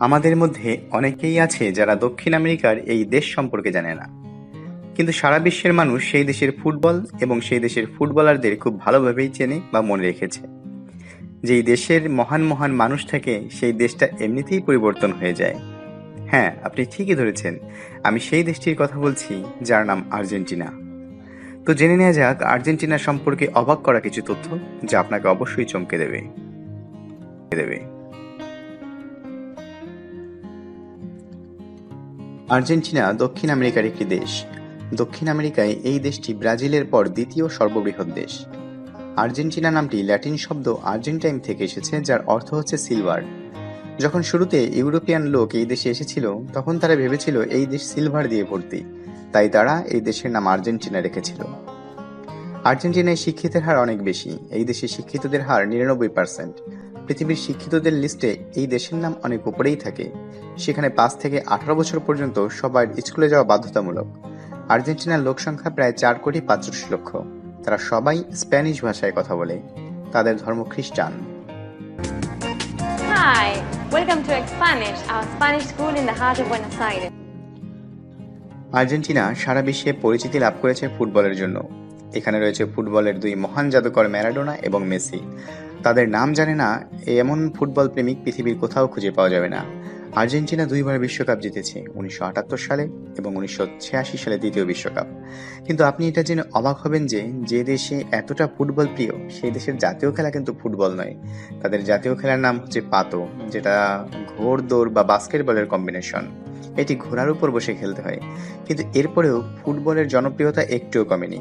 আমাদের মধ্যে অনেকেই আছে যারা দক্ষিণ আমেরিকার এই দেশ সম্পর্কে জানে না। কিন্তু সারা বিশ্বের মানুষ সেই দেশের ফুটবল এবং সেই দেশের ফুটবলারদের খুব ভালোভাবেই চেনে বা মনে রেখেছে। যেই দেশের মহান মহান মানুষ থাকে, সেই দেশটা এমনিতেই পরিবর্তন হয়ে যায়। হ্যাঁ আপনি ঠিকই ধরেছেন। আমি সেই দেশটির কথা বলছি, যার নাম আর্জেন্টিনা। তো জেনে নেওয়া যাক, আর্জেন্টিনা সম্পর্কে অবাক করা কিছু তথ্য, যা আপনাকে অবশ্যই চমকে দেবে। দেবে। আর্জেন্টিনা, দক্ষিণ আমেরিকার একটি দেশ। দক্ষিণ আমেরিকায় এই দেশটি ব্রাজিলের পর দ্বিতীয় সর্ববৃহৎ দেশ। আর্জেন্টিনা নামটি ল্যাটিন শব্দ আর্জেন্টাইন থেকে এসেছে, যার অর্থ হচ্ছে সিলভার। যখন শুরুতে ইউরোপিয়ান লোক এই দেশে এসেছিল, তখন তারা ভেবেছিল এই দেশ সিলভার দিয়ে ভর্তি। তাই তারা এই দেশের নাম আর্জেন্টিনা রেখেছিল। আর্জেন্টিনায় শিক্ষিতের হার অনেক বেশি। এই দেশে শিক্ষিতদের হার নিরানব্বই পার্সেন্ট। পৃথিবীর শিক্ষিতদের লিস্টে এই দেশের নাম অনেক উপরেই থাকে। সেখানে পাঁচ থেকে আঠারো বছর পর্যন্ত সবার স্কুলে যাওয়া বাধ্যতামূলক। আর্জেন্টিনার লোক সংখ্যা প্রায় চার কোটি পঁচাশি লক্ষ। তারা সবাই স্প্যানিশ ভাষায় কথা বলে। তাদের ধর্ম খ্রিস্টান। Hi, welcome to Spanish, our Spanish school in the heart of Buenos Aires. Argentina সারা বিশ্বে পরিচিতি লাভ করেছে ফুটবলের জন্য। এখানে রয়েছে ফুটবলের দুই মহান জাদুকর ম্যারাডোনা এবং মেসি। তাদের নাম জানে না এমন ফুটবল প্রেমিক পৃথিবীর কোথাও খুঁজে পাওয়া যাবে না। আর্জেন্টিনা দুইবার বিশ্বকাপ জিতেছে, উনিশশো আটাত্তর সালে এবং উনিশশো ছিয়াশি সালে দ্বিতীয় বিশ্বকাপ। কিন্তু আপনি এটা জেনে অবাক হবেন যে যে দেশে এতটা ফুটবল প্রিয়, সেই দেশের জাতীয় খেলা কিন্তু ফুটবল নয়। তাদের জাতীয় খেলার নাম হচ্ছে পাতো, যেটা ঘোর দৌড় বা বাস্কেটবলের কম্বিনেশন। এটি ঘোড়ার উপর বসে খেলতে হয়। কিন্তু এরপরেও ফুটবলের জনপ্রিয়তা একটুও কমেনি।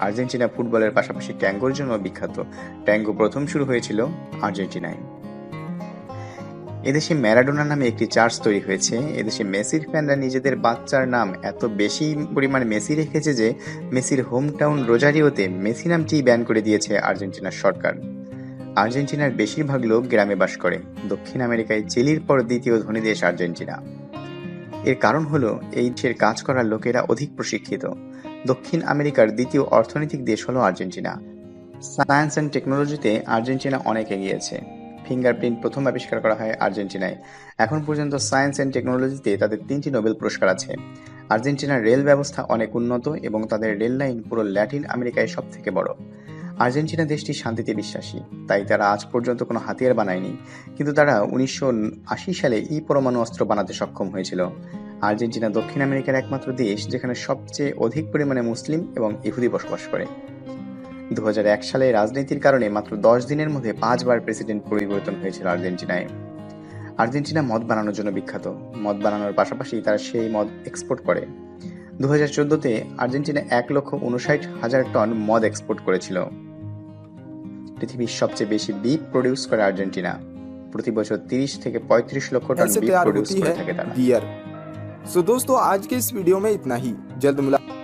আর্জেন্টিনা ফুটবলের পাশাপাশি ট্যাঙ্গোর জন্য বিখ্যাত। ট্যাঙ্গো প্রথম শুরু হয়েছিল আর্জেন্টিনায়। এদেশে ম্যারাডোনা নামে একটি চার্চ তৈরি হয়েছে। এদেশে মেসির ফ্যানরা নিজেদের বাচ্চার নাম এত বেশি পরিমাণ মেসি রেখেছে যে, মেসির হোম টাউন রোজারিওতে মেসি নামটি ব্যান করে দিয়েছে আর্জেন্টিনার সরকার। আর্জেন্টিনার বেশিরভাগ লোক গ্রামে বাস করে। দক্ষিণ আমেরিকায় চিলির পর দ্বিতীয় ধনী দেশ আর্জেন্টিনা। এর কারণ হলো, এই দেশের কাজ করার লোকেরা অধিক প্রশিক্ষিত। দক্ষিণ আমেরিকার দ্বিতীয় অর্থনৈতিক দেশ হলো আর্জেন্টিনা। সায়েন্স অ্যান্ড টেকনোলজিতে আর্জেন্টিনা অনেক এগিয়েছে। ফিঙ্গারপ্রিন্ট প্রথম আবিষ্কার করা হয় আর্জেন্টিনায়। এখন পর্যন্ত সায়েন্স অ্যান্ড টেকনোলজিতে তাদের তিনটি নোবেল পুরস্কার আছে। আর্জেন্টিনার রেল ব্যবস্থা অনেক উন্নত এবং তাদের রেল লাইন পুরো ল্যাটিন আমেরিকায় সব থেকে বড়। আর্জেন্টিনা দেশটি শান্তিতে বিশ্বাসী, তাই তারা আজ পর্যন্ত কোনো হাতিয়ার বানায়নি। কিন্তু তারা উনিশশো আশি সালে ই পরমাণু অস্ত্র বানাতে সক্ষম হয়েছিল। আর্জেন্টিনা দক্ষিণ আমেরিকার একমাত্র দেশ যেখানে সবচেয়ে অধিক পরিমাণে মুসলিম এবং ইহুদি বসবাস করে। দু সালে রাজনীতির কারণে মাত্র দশ দিনের মধ্যে পাঁচবার প্রেসিডেন্ট পরিবর্তন হয়েছিল আর্জেন্টিনায়। আর্জেন্টিনা মদ বানানোর জন্য বিখ্যাত। মদ বানানোর পাশাপাশি তারা সেই মদ এক্সপোর্ট করে। দু হাজার চোদ্দোতে আর্জেন্টিনা এক লক্ষ উনষাট হাজার টন মদ এক্সপোর্ট করেছিল। পৃথিবীর সবচেয়ে বেশি বিপ প্রডিউস করে আর্জেন্টিনা। প্রতি বছর তিরিশ থেকে পঁয়ত্রিশ লক্ষ টন বিপ প্রডিউস করে থাকে তারা। सो दोस्तों आज के इस वीडियो में इतना ही। जल्द मुलाकात